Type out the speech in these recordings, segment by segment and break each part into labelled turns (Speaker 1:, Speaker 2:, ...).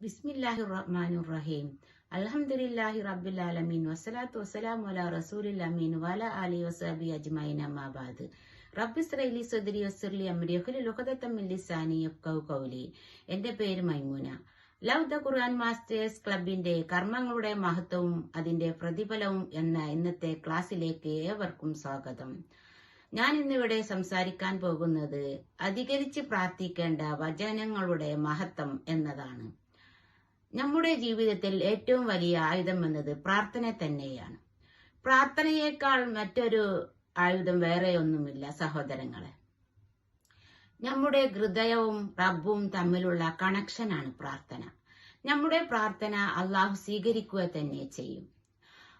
Speaker 1: ബിസ്മില്ലാഹി റഹ്മാനു റഹീം അൽഹംദുലില്ലാഹി റബ്ബിൽ ആലമീൻ വസ്സലാത്തു അലാ റസൂലിൽ അമീൻ വല അലി വസാബി അജ്മഈൻ അമ്മാ ബഅദ് റബ്ബി ഇസ്രൈലി സദ്രി വസ്സിർലി അംരി യഖ്ലു ലുഖദത്തം മിൻ ലിസാനി യഫ്ഖഹു ഖൗലി. എന്റെ പേര് Maimoona. Love the Quran masters ക്ലബിന്റെ കർമ്മങ്ങളുടെ മഹത്വവും അതിന്റെ പ്രതിഫലവും എന്ന ഇന്നത്തെ ക്ലാസ്സിലേക്ക് ഏവർക്കും സ്വാഗതം. ഞാൻ ഇന്നിവിടെ സംസാരിക്കാൻ പോകുന്നത് അധികരിച്ച് പ്രാർത്ഥിക്കേണ്ട വചനങ്ങളുടെ മഹത്വം എന്നതാണ്. നമ്മുടെ ജീവിതത്തിൽ ഏറ്റവും വലിയ ആയുധം എന്നത് പ്രാർത്ഥന തന്നെയാണ്. പ്രാർത്ഥനയേക്കാൾ മറ്റൊരു ആയുധം വേറെ ഒന്നുമില്ല സഹോദരങ്ങളെ. നമ്മുടെ ഹൃദയവും റബ്ബും തമ്മിലുള്ള കണക്ഷനാണ് പ്രാർത്ഥന. നമ്മുടെ പ്രാർത്ഥന അള്ളാഹു സ്വീകരിക്കുക തന്നെ ചെയ്യും.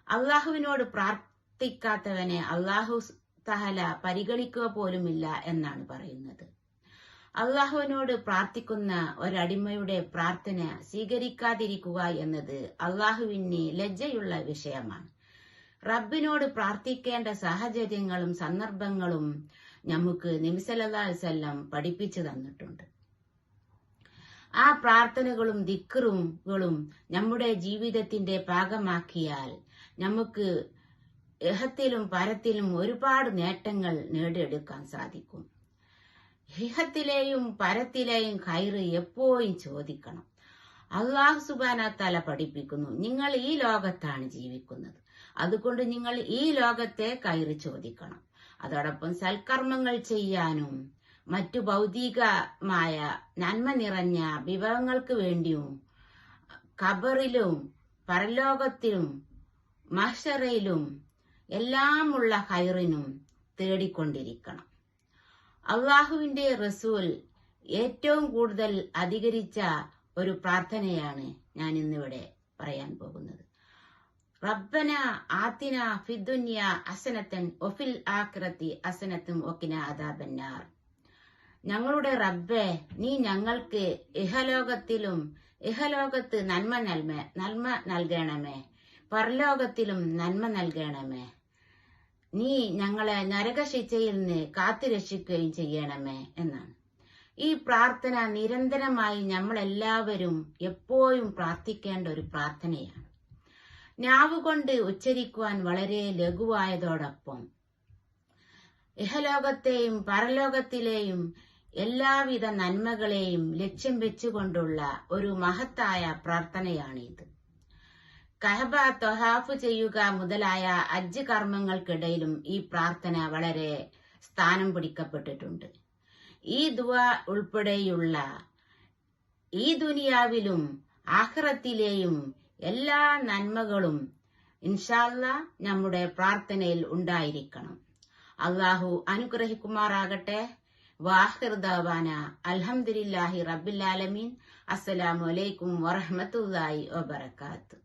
Speaker 1: അള്ളാഹുവിനോട് പ്രാർത്ഥിക്കാത്തവനെ അള്ളാഹു തഹല പരിഗണിക്കുക പോലുമില്ല എന്നാണ് പറയുന്നത്. അള്ളാഹുവിനോട് പ്രാർത്ഥിക്കുന്ന ഒരടിമയുടെ പ്രാർത്ഥന സ്വീകരിക്കാതിരിക്കുക എന്നത് അള്ളാഹുവിന് ലജ്ജയുള്ള വിഷയമാണ്. റബ്ബിനോട് പ്രാർത്ഥിക്കേണ്ട സാഹചര്യങ്ങളും സന്ദർഭങ്ങളും നമുക്ക് നിമിസലല്ലാസ്വല്ലം പഠിപ്പിച്ചു തന്നിട്ടുണ്ട്. ആ പ്രാർത്ഥനകളും ദിക്കറുകളും നമ്മുടെ ജീവിതത്തിന്റെ ഭാഗമാക്കിയാൽ നമുക്ക് ഇഹത്തിലും പരത്തിലും ഒരുപാട് നേട്ടങ്ങൾ നേടിയെടുക്കാൻ സാധിക്കും. ഹിഹത്തിലെയും പരത്തിലെയും കയറ് എപ്പോഴും ചോദിക്കണം. അള്ളാഹു സുബാന തല പഠിപ്പിക്കുന്നു നിങ്ങൾ ഈ ലോകത്താണ് ജീവിക്കുന്നത്. അതുകൊണ്ട് നിങ്ങൾ ഈ ലോകത്തെ കയറി ചോദിക്കണം. അതോടൊപ്പം സൽക്കർമ്മങ്ങൾ ചെയ്യാനും മറ്റു ഭൗതികമായ നന്മ നിറഞ്ഞ വിഭവങ്ങൾക്ക് വേണ്ടിയും ഖബറിലും പരലോകത്തിലും മഷറയിലും എല്ലാമുള്ള ഹൈറിനും തേടിക്കൊണ്ടിരിക്കണം. അള്ളാഹുവിന്റെ റസൂൽ ഏറ്റവും കൂടുതൽ അധികരിച്ച ഒരു പ്രാർത്ഥനയാണ് ഞാൻ ഇന്നിവിടെ പറയാൻ പോകുന്നത്. റബ്ബന ആത്തിന ഫിദുന്യ അസനത്തൻ ഒഫിൽ ആക്രത്തി അസനത്തും ഒക്കിന അദാബന്നാർ. ഞങ്ങളുടെ റബ്ബെ നീ ഞങ്ങൾക്ക് ഇഹലോകത്തിലും ഇഹലോകത്ത് നന്മ നൽമേ നന്മ നൽകണമേ. പരലോകത്തിലും നന്മ നൽകണമേ. നീ ഞങ്ങളെ നരകശിക്ഷയിൽ നിന്ന് കാത്തുരക്ഷിക്കുകയും ചെയ്യണമേ എന്നാണ്. ഈ പ്രാർത്ഥന നിരന്തരമായി നമ്മളെല്ലാവരും എപ്പോഴും പ്രാർത്ഥിക്കേണ്ട ഒരു പ്രാർത്ഥനയാണ്. നാവുകൊണ്ട് ഉച്ചരിക്കുവാൻ വളരെ ലഘുവായതോടൊപ്പം ഇഹലോകത്തെയും പരലോകത്തിലെയും എല്ലാവിധ നന്മകളെയും ലക്ഷ്യം വെച്ചുകൊണ്ടുള്ള ഒരു മഹത്തായ പ്രാർത്ഥനയാണിത്. കഹബ തൊഹാഫ് ചെയ്യുക മുതലായ അജ്ജ് കർമ്മങ്ങൾക്കിടയിലും ഈ പ്രാർത്ഥന വളരെ സ്ഥാനം പിടിക്കപ്പെട്ടിട്ടുണ്ട്. ഈ ദുവ ഉൾപ്പെടെയുള്ള ഈ ദുനിയാവിലും ആഹ്റത്തിലെയും എല്ലാ നന്മകളും ഇൻഷാല്ല നമ്മുടെ പ്രാർത്ഥനയിൽ ഉണ്ടായിരിക്കണം. അള്ളാഹു അനുഗ്രഹിക്കുമാറാകട്ടെ. വാഹിർദാന അൽഹംദുലില്ലാഹി റബിലാലമീൻ അസ്സലാമലൈക്കും വറഹ്മത്തുള്ളാഹി വബറകാതുഹു.